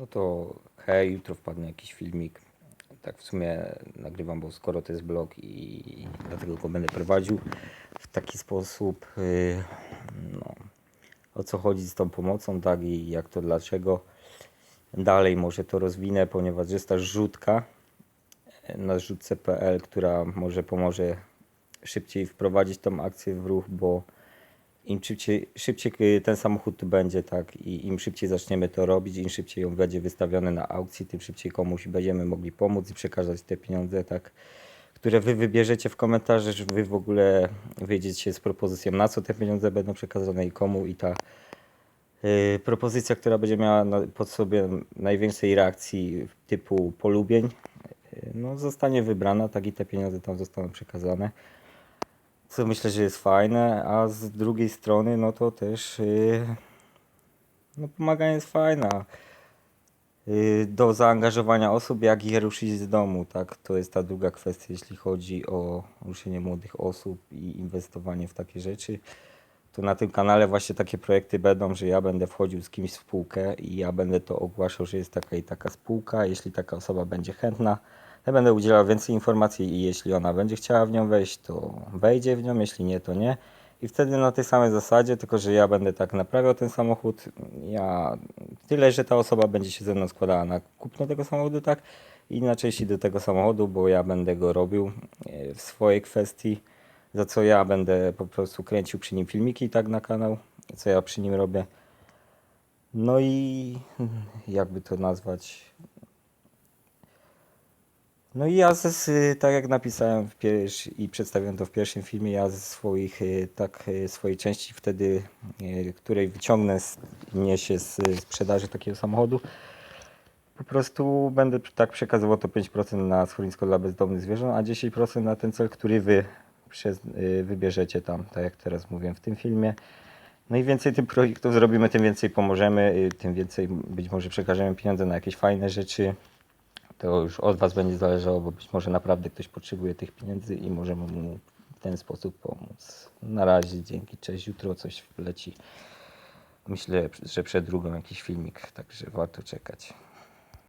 No to hej, jutro wpadnie jakiś filmik. Tak w sumie nagrywam, bo skoro to jest blog i dlatego go będę prowadził w taki sposób. yy, No, o co chodzi z tą pomocą, tak i jak to dlaczego. Dalej może to rozwinę, ponieważ jest ta rzutka na rzutce.pl, która może pomoże szybciej wprowadzić tą akcję w ruch, bo im szybciej, szybciej y, ten samochód będzie, tak, i im szybciej zaczniemy to robić, im szybciej on będzie wystawiony na aukcji, tym szybciej komuś będziemy mogli pomóc i przekazać te pieniądze, tak, które wy wybierzecie w komentarzach, że wy w ogóle wyjdziecie z propozycją, na co te pieniądze będą przekazane i komu i ta y, propozycja, która będzie miała na, pod sobie najwięcej reakcji typu polubień, y, no zostanie wybrana, tak i te pieniądze tam zostaną przekazane co myślę, że jest fajne, a z drugiej strony, no to też yy, no pomaganie jest fajne. Yy, do zaangażowania osób, jak je ruszyć z domu, tak? To jest ta druga kwestia, jeśli chodzi o ruszenie młodych osób i inwestowanie w takie rzeczy. To na tym kanale właśnie takie projekty będą, że ja będę wchodził z kimś w spółkę i ja będę to ogłaszał, że jest taka i taka spółka. Jeśli taka osoba będzie chętna, ja będę udzielał więcej informacji i jeśli ona będzie chciała w nią wejść, to wejdzie w nią, jeśli nie, to nie. I wtedy na tej samej zasadzie, tylko że ja będę tak naprawiał ten samochód. Ja tyle, że ta osoba będzie się ze mną składała na kupno tego samochodu, tak? I na części do tego samochodu, bo ja będę go robił e, w swojej kwestii, za co ja będę po prostu kręcił przy nim filmiki tak na kanał, co ja przy nim robię. No i jakby to nazwać, no i ja, ze, s- tak jak napisałem w pierwsz, i przedstawiłem to w pierwszym filmie, ja ze swoich, y, tak, y, swojej części wtedy, y, której wyciągnę z, niesie z y, sprzedaży takiego samochodu, po prostu będę tak przekazywał to 5% na schronisko dla bezdomnych zwierząt, a 10% na ten cel, który wy przez, y, wybierzecie tam, tak jak teraz mówiłem w tym filmie. No i więcej tych projektów zrobimy, tym więcej pomożemy, y, tym więcej być może przekażemy pieniądze na jakieś fajne rzeczy. To już od Was będzie zależało, bo być może naprawdę ktoś potrzebuje tych pieniędzy i możemy mu w ten sposób pomóc. Na razie, dzięki, cześć, jutro coś leci. Myślę, że przed drugą jakiś filmik, także warto czekać.